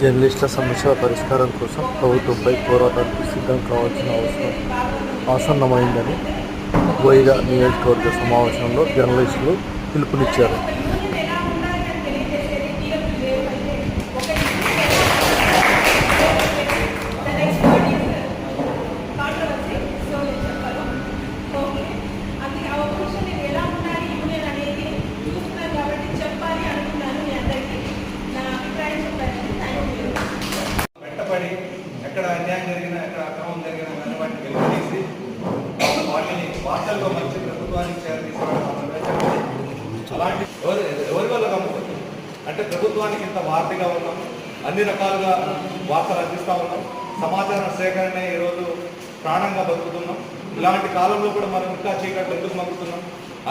జర్నలిస్టుల సమస్యల పరిష్కారం కోసం ప్రభుత్వంపై పోరాటానికి సిద్ధం కావాల్సిన అవసరం ఆసన్నమైందని వైరా నియోజకవర్గ సమావేశంలో జర్నలిస్టులు పిలుపునిచ్చారు. అంటే ప్రభుత్వానికి ఇంత వార్తగా ఉన్నాం అన్ని రకాలుగా వార్తలు అందిస్తూ ఉన్నాం సమాచార సేకరణ ఈరోజు ప్రాణంగా బతుకుతున్నాం. ఇలాంటి కాలంలో కూడా మనం ఇంకా చీకట్లు ఎందుకు మగ్గుతున్నాం?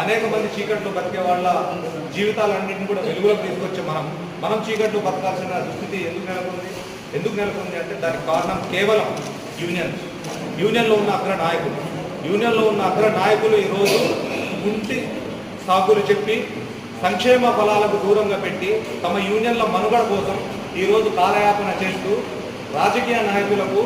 అనేక మంది చీకట్లు బతికే వాళ్ళ జీవితాలన్నింటినీ కూడా వెలుగులోకి తీసుకొచ్చే మనం మనం చీకట్లు బతకాల్సిన దుస్థితి ఎందుకు నెలకొంది? ఎందుకు నెలకొంది అంటే దానికి కారణం కేవలం యూనియన్ యూనియన్లో ఉన్న అగ్ర నాయకులు. యూనియన్లో ఉన్న అగ్ర నాయకులు ఈరోజు గుంటి సాకులు చెప్పి సంక్షేమ ఫలాలకు దూరంగా పెట్టి తమ యూనియన్ల మనుగడ కోసం ఈరోజు కాలయాపన చేస్తూ రాజకీయ నాయకులకు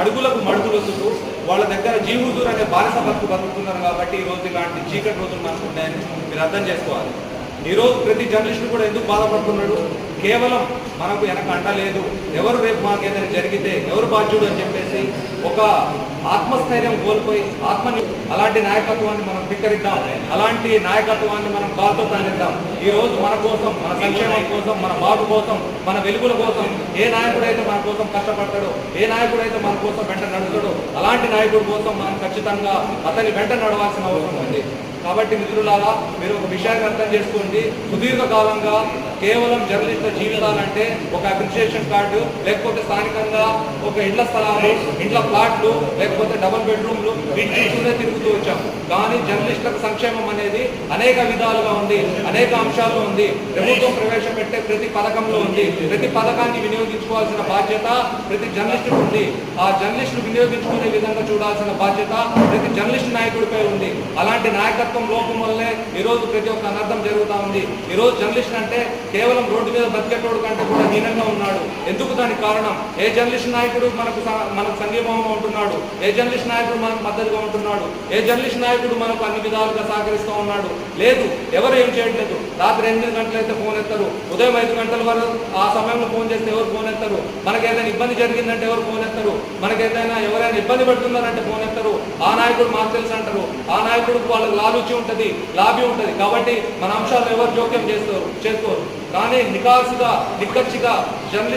అడుగులకు మడుగులొద్దుతూ వాళ్ళ దగ్గర జీవుదూర్ అనే బానిస బతుకు బతుకుతున్నారు కాబట్టి ఈరోజు ఇలాంటి చీకటి రోజులు మనకు ఉన్నాయని మీరు అర్థం చేసుకోవాలి. ఈరోజు ప్రతి జర్నలిస్టు కూడా ఎందుకు బాధపడుతున్నాడు? కేవలం మనకు వెనక అండలేదు ఎవరు రేపు మాకు ఏదైనా జరిగితే ఎవరు బాధ్యుడు అని చెప్పేసి ఒక ఆత్మస్థైర్యం కోల్పోయి ఆత్మని అలాంటి నాయకత్వాన్ని మనం ధిక్కరిద్దాం. అలాంటి నాయకత్వాన్ని మనం కాల్తో తండిద్దాం ఈ రోజు మన కోసం మన సంక్షేమం కోసం మన బాగు కోసం మన వెలుగుల కోసం ఏ నాయకుడైతే మన కోసం కష్టపడతాడో ఏ నాయకుడైతే మన కోసం వెంట నడుతాడో అలాంటి నాయకుడి కోసం మనం ఖచ్చితంగా అతని వెంట నడవాల్సిన అవసరం ఉంది. కాబట్టి మిత్రులారా మీరు ఒక విషయాన్ని అర్థం చేసుకోండి. సుదీర్ఘ కాలంగా కేవలం జర్నలిస్టుల జీవితాలంటే ఒక అప్రిషియేషన్ కార్డు లేకపోతే స్థానికంగా ఒక ఇండ్ల స్థలాలు ఇండ్ల ప్లాట్లు లేకపోతే డబుల్ బెడ్రూమ్లు వీటి తిరుగుతూ వచ్చాం. కానీ జర్నలిస్టులకు సంక్షేమం అనేది అనేక విధాలుగా ఉంది అనేక అంశాలు ఉంది. ప్రభుత్వం ప్రవేశపెట్టే ప్రతి పథకంలో ఉంది. ప్రతి పథకాన్ని వినియోగించుకోవాల్సిన బాధ్యత ప్రతి జర్నలిస్టుకు ఉంది. ఆ జర్నలిస్టులు వినియోగించుకునే విధంగా చూడాల్సిన బాధ్యత ప్రతి జర్నలిస్ట్ నాయకుడిపై ఉంది. అలాంటి నాయకత్వం లోపం వల్లే ఈరోజు ప్రతి ఒక్క అనర్థం జరుగుతూ ఉంది. ఈరోజు జర్నలిస్ట్ అంటే కేవలం రోడ్డు మీద బతికేటోడు కంటే కూడా హీనంగా ఉన్నాడు. ఎందుకు దానికి కారణం? ఏ జర్నలిస్ట్ నాయకుడు మనకు మనకు సంఘీభావంగా ఉంటున్నాడు? ఏ జర్నలిస్ట్ నాయకుడు మనకు మద్దతుగా ఉంటున్నాడు? ఏ జర్నలిస్ట్ నాయకుడు మనకు అన్ని విధాలుగా సహకరిస్తూ ఉన్నాడు? లేదు ఎవరు ఏం చేయట్లేదు. రాత్రి ఎనిమిది గంటలైతే ఫోన్ ఎత్తారు. ఉదయం ఐదు గంటల వరకు ఆ సమయంలో ఫోన్ చేస్తే ఎవరు ఫోన్ ఎత్తారు? మనకి ఏదైనా ఇబ్బంది జరిగిందంటే ఎవరు ఫోన్ ఎత్తారు? మనకి ఏదైనా ఎవరైనా ఇబ్బంది పడుతున్నారంటే ఫోన్ ఎత్తారు? ఆ నాయకుడు మాకు తెలుసు అంటారు. ఆ నాయకుడికి వాళ్ళకి లాలుచి ఉంటుంది లాభి ఉంటుంది. కాబట్టి మన అంశాలు ఎవరు జోక్యం చేస్తారు చేసుకోరు కానీ నికాసుగా నిక్కచ్చిగా జర్నలిస్ట్